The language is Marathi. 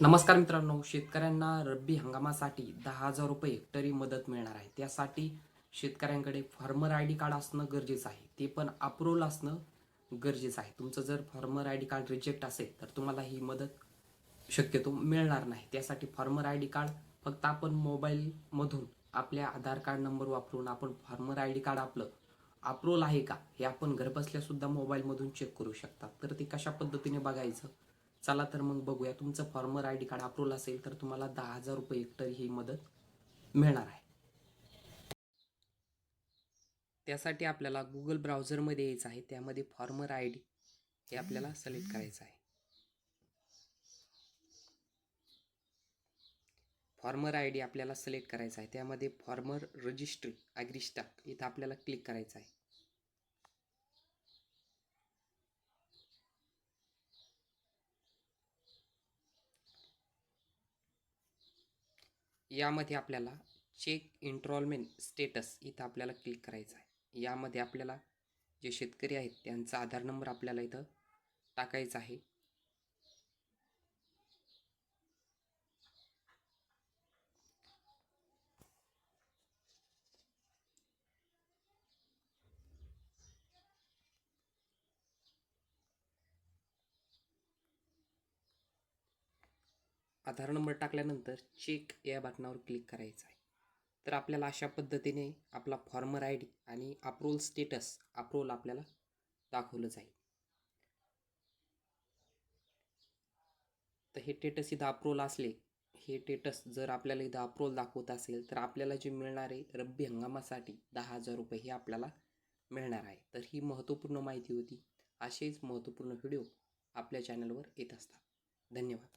नमस्कार मित्रांनो शेतकऱ्यांना रब्बी हंगामासाठी दहा हजार रुपये हेक्टरी मदत मिळणार आहे. त्यासाठी शेतकऱ्यांकडे फार्मर आय डी कार्ड असणं गरजेचं आहे. ते पण अप्रूव्हल असणं गरजेचं आहे. तुमचं जर farmer I D card reject असेल तर तुम्हाला ही मदत शक्यतो मिळणार नाही. त्यासाठी फार्मर आय डी कार्ड फक्त आपण मोबाईलमधून आपल्या आधार कार्ड नंबर वापरून आपण फार्मर आय डी कार्ड आपलं अप्रूव्हल आहे का हे आपण घरबसल्यासुद्धा मोबाईलमधून चेक करू शकता. तर ते कशा पद्धतीने बघायचं चला तर मग बघूया. तुमचं farmer I D card approval असेल तर तुम्हाला दहा हजार रुपये हेक्टर ही मदत मिळणार आहे. त्यासाठी आपल्याला गुगल ब्राउझरमध्ये यायचं आहे. त्यामध्ये फॉर्मर आय डी हे आपल्याला सिलेक्ट करायचं आहे. फॉर्मर आय डी आपल्याला सिलेक्ट करायचा आहे. त्यामध्ये फॉर्मर रजिस्ट्री ॲग्रिस्टाक इथं आपल्याला क्लिक करायचं आहे. यामध्ये आपल्याला चेक इन्ट्रॉलमेंट स्टेटस इथं आपल्याला क्लिक करायचं आहे. यामध्ये आपल्याला जे शेतकरी आहेत त्यांचा आधार नंबर आपल्याला इथं टाकायचा आहे. आधार नंबर टाकल्यानंतर चेक या बटनावर क्लिक करायचं आहे. तर आपल्याला अशा पद्धतीने आपला फॉर्मर आय डी आणि अप्रूव्हल स्टेटस अप्रूव्हल आपल्याला दाखवलं जाईल. तर हे टेटस इथं अप्रूव्हल असले हे टेटस जर आपल्याला इथं अप्रूव्हल दाखवत असेल तर आपल्याला जे मिळणार आहे रब्बी हंगामासाठी दहा हजार रुपये हे आपल्याला मिळणार आहे. तर ही महत्त्वपूर्ण माहिती होती. असेच महत्त्वपूर्ण व्हिडिओ आपल्या चॅनलवर येत असतात. धन्यवाद.